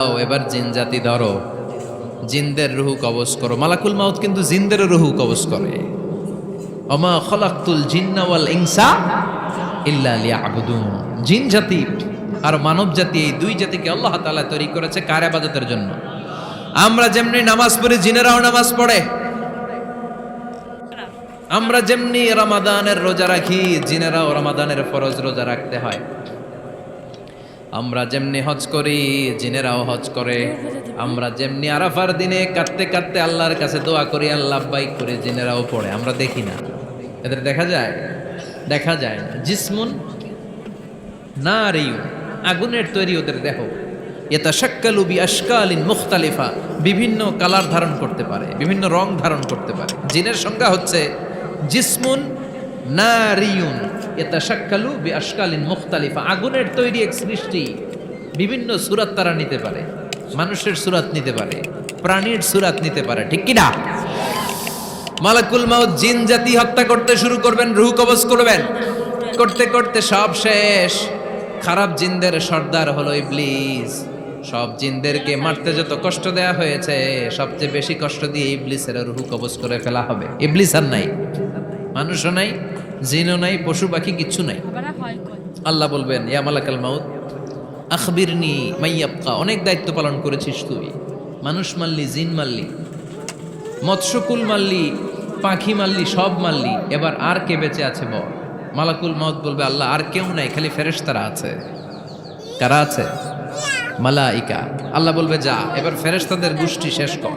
এবার জিন জাতি ধরো। জিনদের রুহু কবজ করো। মালাকুল মাউত কিন্তু জিনদের রুহু কবজ করে। অমা খলাক্তুল জিন্না ওয়াল ইনসা ইল্লা লিয়াবুদুন। জিন জাতি আর মানব জাতি, এই দুই জাতিকে আল্লাহ তাআলা তৈরি করেছে কার ইবাদতের জন্য? আমরা যেমনি নামাজ পড়ি, জিনেরাও নামাজ পড়ে। আমরা যেমনি রমাদানের রোজা রাখি, জিনেরাও রমাদানের ফরজ রোজা রাখতে হয়। আমরা যেমনি হজ করি, জিনেরাও হজ করে। আমরা যেমনি আরাফার দিনে কাঁদতে কাঁদতে আল্লাহর কাছে দোয়া করি, আল্লাহ বাইক করে জিনেরাও পড়ে। আমরা দেখি না। এদের দেখা যায়? দেখা যায় না। জিসমুন না রেইউ আগুনের তৈরি ওদের দেহ। এটা শাক্কালু বি আশকালিন মুখতালিফা, বিভিন্ন কালার ধারণ করতে পারে, বিভিন্ন রং ধারণ করতে পারে। জিনের সংজ্ঞা হচ্ছে জিসমুন নারিয়ুন এটা শাক্কালু বি আশকালিন মুখতালিফা, আগুনের তৈরি এক সৃষ্টি বিভিন্ন সুরাত তারা নিতে পারে, মানুষের সুরাত নিতে পারে, প্রাণীর সুরাত নিতে পারে, ঠিক কিনা? মালাকুল মাউত জিন জাতি হত্যা করতে শুরু করবেন, রুহ কবজ করবেন। করতে করতে সব শেষ। খারাপ জিনদের সর্দার হলো ইবলিস। সব জিনদেরকে মারতে যত কষ্ট দেয়া হয়েছে, সবচেয়ে বেশি কষ্ট দিয়ে ইবলিসের রুহু কবজ করে ফেলা হবে। ইবলিস আর নাই, মানুষও নাই জিনও নাই পশু পাখি কিচ্ছু নাই। আল্লাহ বলবেন ইয়া মালাকাল মাউত আখবিরনি মাইয়াবকা অনেক দায়িত্ব পালন করেছিস তুই। মানুষ মারলি জিন মারলি মৎস্যকুল মারলি পাখি মারলি সব মারলি। এবার আর কে বেঁচে আছে বল? মালাকুল মাউত বলবে আল্লাহ আর কেউ নাই খালি ফেরেশতারা আছে। কারা আছে? মালাইকা। আল্লাহ বলবে যা এবার ফেরেশতাদের গোষ্ঠী শেষ কর।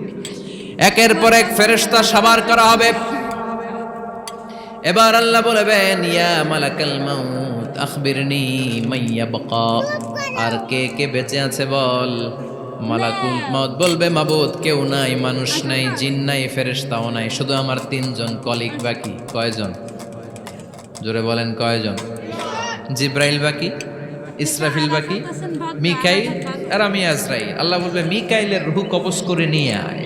একের পর এক ফেরেশতা সাবার করা হবে। এবার আল্লাহ বলবেন ইয়া মালাকাল মাউত আখবিরনি মাইয়া বাকা আর কে কে বেঁচে আছে বল? মালাকুল মাউত বলবে মাবুদ কেউ নাই মানুষ নাই জিন নাই ফেরেশতাও নাই শুধু আমার তিনজন কলিগ বাকি। কয়জন? জোরে বলেন কয়জন? জিব্রাইল বাকি ইসরাফিল বাকি মিকাইল আর আমি আজরাইল। আল্লাহ বলবে মিকাইলের রুহু কবজ করে নিয়ে আয়।